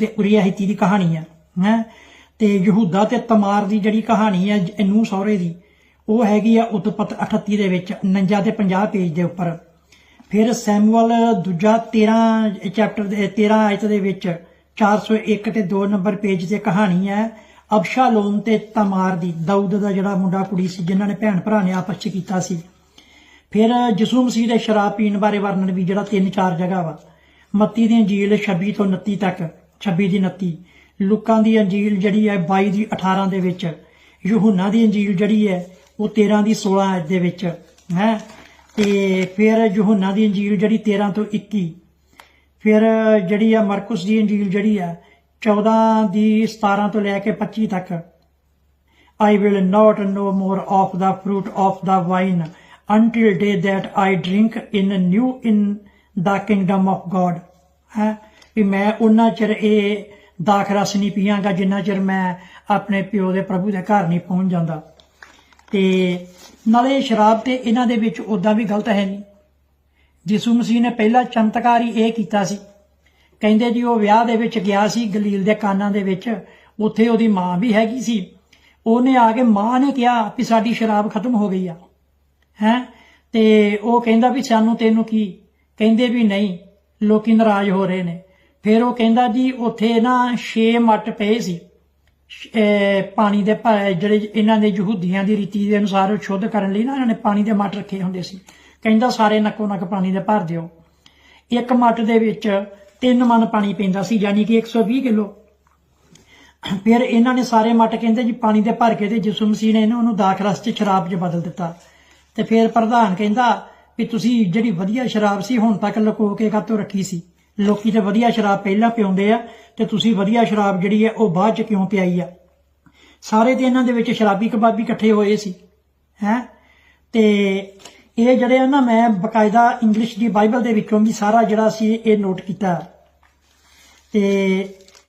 ਤੇ ਉਰੀਆ ਹਿੱਤੀ ਦੀ ਕਹਾਣੀ ਆ, ਹੈ? ਤੇ ਯਹੂਦਾ ਤੇ ਤਮਾਰ ਦੀ ਜਿਹੜੀ ਕਹਾਣੀ ਹੈ ਇਹਨੂੰ ਸਹੁਰੇ ਦੀ, ਉਹ ਹੈਗੀ ਆ ਉਤਪਤ 38 ਦੇ ਵਿੱਚ 49 ਤੇ 50 ਪੇਜ ਦੇ ਉੱਪਰ। ਫਿਰ ਸੈਮੂਅਲ ਦੂਜਾ 13 ਚੈਪਟਰ ਦੇ 13 ਆਇਤ ਦੇ ਵਿੱਚ 401 ਤੇ 2 ਨੰਬਰ ਪੇਜ ਤੇ ਕਹਾਣੀ ਹੈ ਅਬਸ਼ਾਲੋਮ ਤੇ ਤਮਾਰ ਦੀ, ਦਾਊਦ ਦਾ ਜਿਹੜਾ ਮੁੰਡਾ ਕੁੜੀ ਸੀ, ਜਿਨ੍ਹਾਂ ਨੇ ਭੈਣ ਭਰਾ ਨੇ ਆਪਸ ਚ ਕੀਤਾ ਸੀ। ਫਿਰ ਯਿਸੂ ਮਸੀਹ ਦੇ ਸ਼ਰਾਬ ਪੀਣ ਬਾਰੇ ਵਰਣਨ ਵੀ ਜਿਹੜਾ ਤਿੰਨ ਚਾਰ ਜਗ੍ਹਾ ਵਾ। ਮੱਤੀ ਦੀ ਅੰਜੀਲ 26 ਤੋਂ 29 ਤੱਕ। 26 ਦੀ 29 ਲੂਕਾਂ ਦੀ ਅੰਜੀਲ ਜਿਹੜੀ ਹੈ 22 ਦੀ 18 ਦੇ ਵਿੱਚ ਯਹੋਨਾ ਦੀ ਅੰਜੀਲ ਜਿਹੜੀ ਹੈ ਉਹ 13 ਦੀ 16 ਦੇ ਵਿੱਚ ਹੈ ਤੇ ਫਿਰ ਯਹੋਨਾ ਦੀ ਅੰਜੀਲ ਜਿਹੜੀ 13 ਤੋਂ 21 ਫਿਰ ਜਿਹੜੀ ਆ ਮਾਰਕਸ ਦੀ ਅੰਜੀਲ ਜਿਹੜੀ ਆ 14 ਦੀ 17 ਤੋਂ ਲੈ ਕੇ 25 ਤੱਕ I will not know more of the fruit of the vine until day that I drink in new in the kingdom of God ਹੈ ਵੀ ਮੈਂ ਉਹਨਾਂ ਚਿਰ ਇਹ ਦਾਖ ਰਸ ਨਹੀਂ ਪੀਵਾਂਗਾ ਜਿੰਨਾ ਚਿਰ ਮੈਂ ਆਪਣੇ ਪਿਓ ਦੇ ਪ੍ਰਭੂ ਦੇ ਘਰ ਨਹੀਂ ਪਹੁੰਚ ਜਾਂਦਾ। ਤੇ ਨਾਲੇ ਸ਼ਰਾਬ ਤੇ ਇਹਨਾਂ ਦੇ ਵਿੱਚ ਉਦਾਂ ਵੀ ਗਲਤ ਹੈ ਨਹੀਂ। ਯਿਸੂ ਮਸੀਹ ਨੇ ਪਹਿਲਾ ਚਮਤਕਾਰ ਹੀ ਇਹ ਕੀਤਾ ਸੀ। ਕਹਿੰਦੇ ਜੀ ਉਹ ਵਿਆਹ ਦੇ ਵਿੱਚ ਗਿਆ ਸੀ, ਗਲੀਲ ਦੇ ਕਾਨਾਂ ਦੇ ਵਿੱਚ। ਉੱਥੇ ਉਹਦੀ ਮਾਂ ਵੀ ਹੈਗੀ ਸੀ। ਉਹਨੇ ਆ ਕੇ ਮਾਂ ਨੇ ਕਿਹਾ ਵੀ ਸਾਡੀ ਸ਼ਰਾਬ ਖਤਮ ਹੋ ਗਈ ਆ। ਹੈ? ਤੇ ਉਹ ਕਹਿੰਦਾ ਵੀ ਸਾਨੂੰ ਤੈਨੂੰ ਕੀ? ਕਹਿੰਦੇ ਵੀ ਨਹੀਂ, ਲੋਕੀ ਨਾਰਾਜ਼ ਹੋ ਰਹੇ ਨੇ। ਫਿਰ ਉਹ ਕਹਿੰਦਾ ਜੀ, ਉੱਥੇ ਨਾ 6 ਮੱਟ ਪਏ ਸੀ। ਪਾਣੀ ਦੇ ਭ- ਜਿਹੜੇ ਇਹਨਾਂ ਦੇ ਯਹੂਦੀਆਂ ਦੀ ਰੀਤੀ ਦੇ ਅਨੁਸਾਰ ਸ਼ੁੱਧ ਕਰਨ ਲਈ ਨਾ ਇਹਨਾਂ ਨੇ ਪਾਣੀ ਦੇ ਮੱਟ ਰੱਖੇ ਹੁੰਦੇ ਸੀ। ਕਹਿੰਦਾ, ਸਾਰੇ ਨੱਕੋ ਨੱਕ ਪਾਣੀ ਦੇ ਭਰ ਦਿਓ। ਇੱਕ ਮੱਟ ਦੇ ਵਿੱਚ ਤਿੰਨ ਮਨ ਪਾਣੀ ਪੈਂਦਾ ਸੀ, ਯਾਨੀ ਕਿ 120 ਕਿਲੋ। ਫਿਰ ਇਹਨਾਂ ਨੇ ਸਾਰੇ ਮੱਟ ਕਹਿੰਦੇ ਜੀ, ਪਾਣੀ ਦੇ ਭਰ ਕੇ ਤੇ ਯਿਸੂ ਮਸੀਹ ਨੇ ਇਹਨਾਂ ਨੂੰ ਦਾਖ ਰਸ ਚ ਸ਼ਰਾਬ 'ਚ ਬਦਲ ਦਿੱਤਾ। ਤੇ ਫਿਰ ਪ੍ਰਧਾਨ ਕਹਿੰਦਾ ਵੀ ਤੁਸੀਂ ਜਿਹੜੀ ਵਧੀਆ ਸ਼ਰਾਬ ਸੀ, ਹੁਣ ਤੱਕ ਲੁਕੋ ਕੇ ਕਾਤੋਂ ਰੱਖੀ ਸੀ? ਲੋਕੀ ਤੇ ਵਧੀਆ ਸ਼ਰਾਬ ਪਹਿਲਾਂ ਪਿਉਂਦੇ ਆ ਤੇ ਤੁਸੀਂ ਵਧੀਆ ਸ਼ਰਾਬ ਜਿਹੜੀ ਹੈ ਉਹ ਬਾਅਦ ਚ ਕਿਉਂ ਪਿਆਈ ਆ? ਸਾਰੇ ਤੇ ਇਹਨਾਂ ਦੇ ਵਿੱਚ ਸ਼ਰਾਬੀ ਕਬਾਬੀ ਇਕੱਠੇ ਹੋਏ ਸੀ, ਹੈ? ਤੇ ਇਹ ਜਿਹੜੇ ਆ ਨਾ ਮੈਂ ਬਕਾਇਦਾ ਇੰਗਲਿਸ਼ ਦੀ ਬਾਈਬਲ ਦੇ ਵਿੱਚੋਂ ਵੀ ਸਾਰਾ ਜਿਹੜਾ ਸੀ ਇਹ ਨੋਟ ਕੀਤਾ। ਤੇ